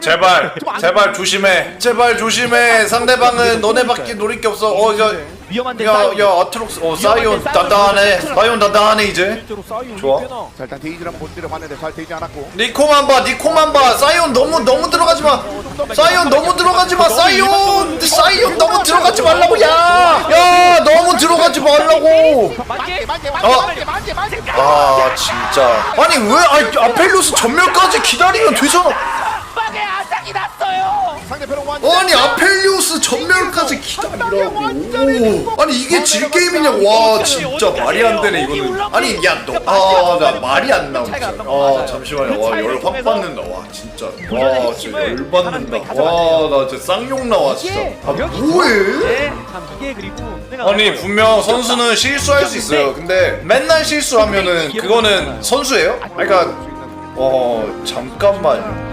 제발 제발 조심해. 제발 조심해. 상대방은 너네밖에 노릴 게 없어. 어야야 위험한데 야. 야, 아트록스 어 사이온 단단해 사이온 단단해 이제. 좋아. 자 일단 데이지랑 본질을 봤는데 잘 되지 않았고. 니코만 봐 니코만 봐. 사이온 너무 너무 들어가지 마. 사이온 너무 들어가지 마 사이온. 사이온 너무 들어가지 말라고 야야 너무 들어가지 말라고. 맞게 어. 아 진짜. 아니 왜 아니, 아펠리오스 전멸까지 기다리면 되잖아 빵에 아작이 났어요. 상대편은 완전 아니 아펠리오스 전멸까지 기다리라고. 아니 이게 질 게임이냐고. 와 진짜 말이 안 되네 이거는. 아니 야너아나 말이 안 나오지. 아 잠시만요. 와 열 확 받는다. 와 진짜. 와 진짜 열 받는다. 와 나 진짜 쌍욕 나와 진짜. 아 뭐해? 네, 참 이게 그리고 내가 아니 분명 선수는 실수할 수 있어요. 근데 맨날 실수하면은 그거는 선수예요? 그러니까 어 잠깐만요